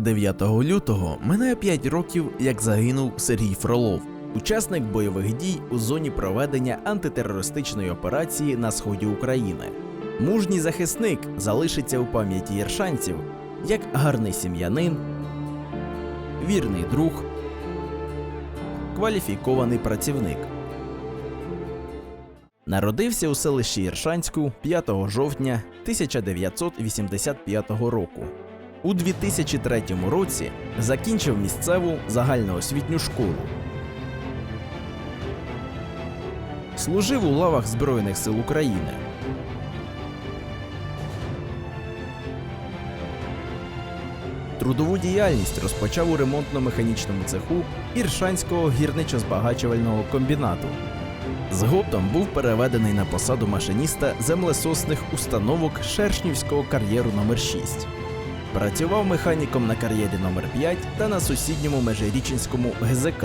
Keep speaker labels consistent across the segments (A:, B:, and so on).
A: 9 лютого минає 5 років, як загинув Сергій Фролов, учасник бойових дій у зоні проведення антитерористичної операції на сході України. Мужній захисник залишиться у пам'яті єршанців як гарний сім'янин, вірний друг, кваліфікований працівник. Народився у селищі Єршанську 5 жовтня 1985 року. У 2003 році закінчив місцеву загальноосвітню школу. Служив у лавах Збройних сил України. Трудову діяльність розпочав у ремонтно-механічному цеху Іршанського гірничо-збагачувального комбінату. Згодом був переведений на посаду машиніста землесосних установок Шершнівського кар'єру номер 6 Працював механіком на кар'єрі номер 5 та на сусідньому межирічинському ГЗК.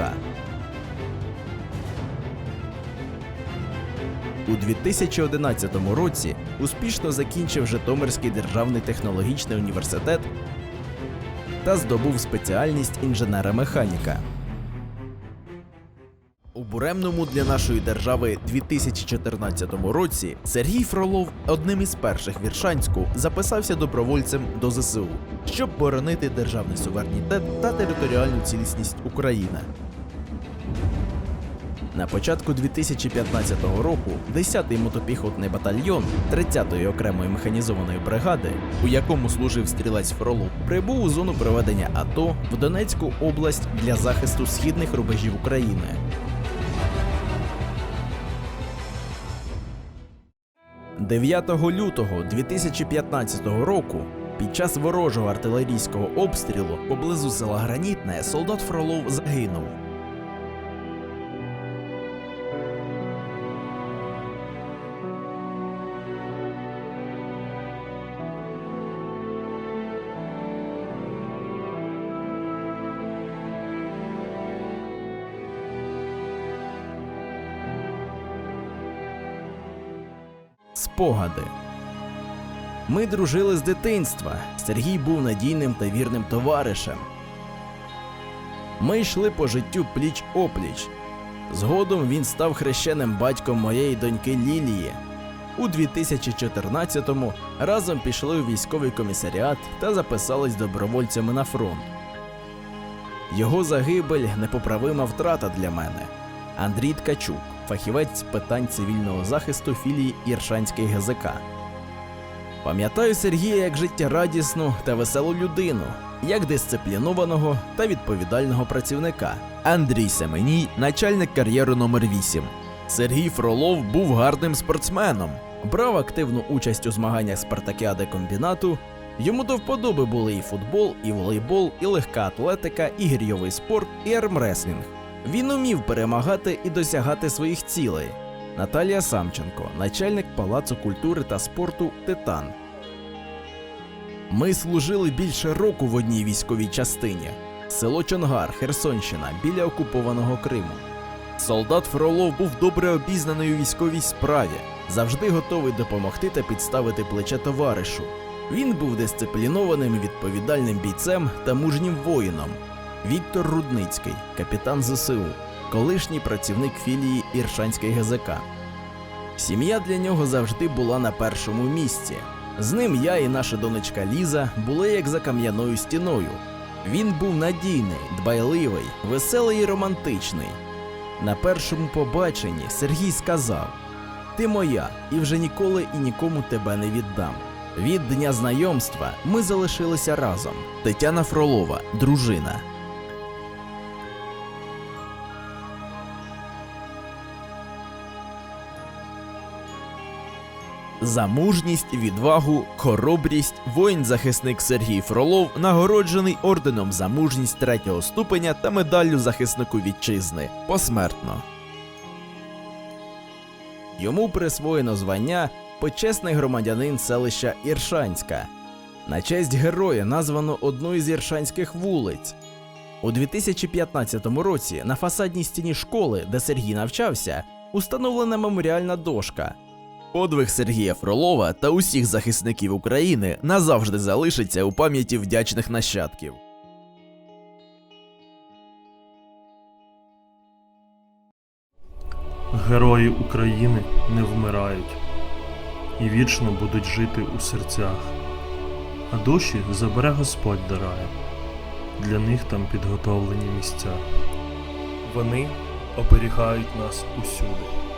A: У 2011 році успішно закінчив Житомирський державний технологічний університет та здобув спеціальність інженера-механіка. Буремному для нашої держави 2014 році Сергій Фролов одним із перших в Іршанську записався добровольцем до ЗСУ, щоб боронити державний суверенітет та територіальну цілісність України. На початку 2015 року 10-й мотопіхотний батальйон 30-ї окремої механізованої бригади, у якому служив стрілець Фролов, прибув у зону проведення АТО в Донецьку область для захисту східних рубежів України. 9 лютого 2015 року під час ворожого артилерійського обстрілу поблизу села Гранітне солдат Фролов загинув. Спогади. Ми дружили з дитинства. Сергій був надійним та вірним товаришем. Ми йшли по життю пліч опліч. Згодом він став хрещеним батьком моєї доньки Лілії. У 2014-му разом пішли у військовий комісаріат та записались добровольцями на фронт. Його загибель непоправима втрата для мене. Андрій Ткачук, фахівець питань цивільного захисту філії Іршанський ГЗК. Пам'ятаю Сергія як життєрадісну та веселу людину, як дисциплінованого та відповідального працівника. Андрій Семеній, начальник кар'єру номер 8 Сергій Фролов був гарним спортсменом, брав активну участь у змаганнях спартакіади комбінату. Йому до вподоби були і футбол, і волейбол, і легка атлетика, і гірйовий спорт, і армреслінг. Він умів перемагати і досягати своїх цілей. Наталія Самченко, начальник Палацу культури та спорту Титан. Ми служили більше року в одній військовій частині. Село Чонгар, Херсонщина, біля окупованого Криму. Солдат Фролов був добре обізнаний у військовій справі, завжди готовий допомогти та підставити плече товаришу. Він був дисциплінованим відповідальним бійцем та мужнім воїном. Віктор Рудницький, капітан ЗСУ, колишній працівник філії Іршанський ГЗК. Сім'я для нього завжди була на першому місці. З ним я і наша донечка Ліза були як за кам'яною стіною. Він був надійний, дбайливий, веселий і романтичний. На першому побаченні Сергій сказав: Ти моя, і вже ніколи і нікому тебе не віддам. Від дня знайомства ми залишилися разом. Тетяна Фролова, дружина. За мужність, відвагу, хоробрість воїн-захисник Сергій Фролов нагороджений орденом за мужність третього ступеня та медаллю захиснику вітчизни посмертно. Йому присвоєно звання почесний громадянин селища Іршанська. На честь героя названо одну із іршанських вулиць. У 2015 році на фасадній стіні школи, де Сергій навчався, установлена меморіальна дошка. Подвиг Сергія Фролова та усіх захисників України назавжди залишиться у пам'яті вдячних нащадків.
B: Герої України не вмирають і вічно будуть жити у серцях, а душі забере Господь до раю. Для них там підготовлені місця. Вони оберігають нас усюди.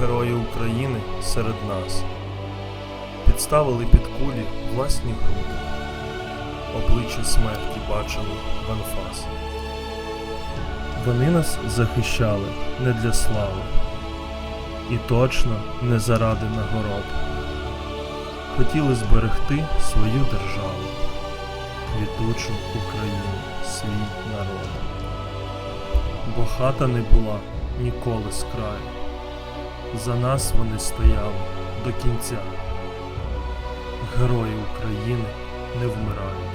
B: Герої України серед нас підставили під кулі власні груди, обличчя смерті бачили в анфас. Вони нас захищали не для слави, і точно не заради нагород. Хотіли зберегти свою державу, квітучу Україну, свій народ. Бо хата не була ніколи з краю. За нас вони стояли до кінця. Герої України не вмирають,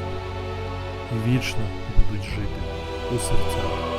B: вічно будуть жити у серцях.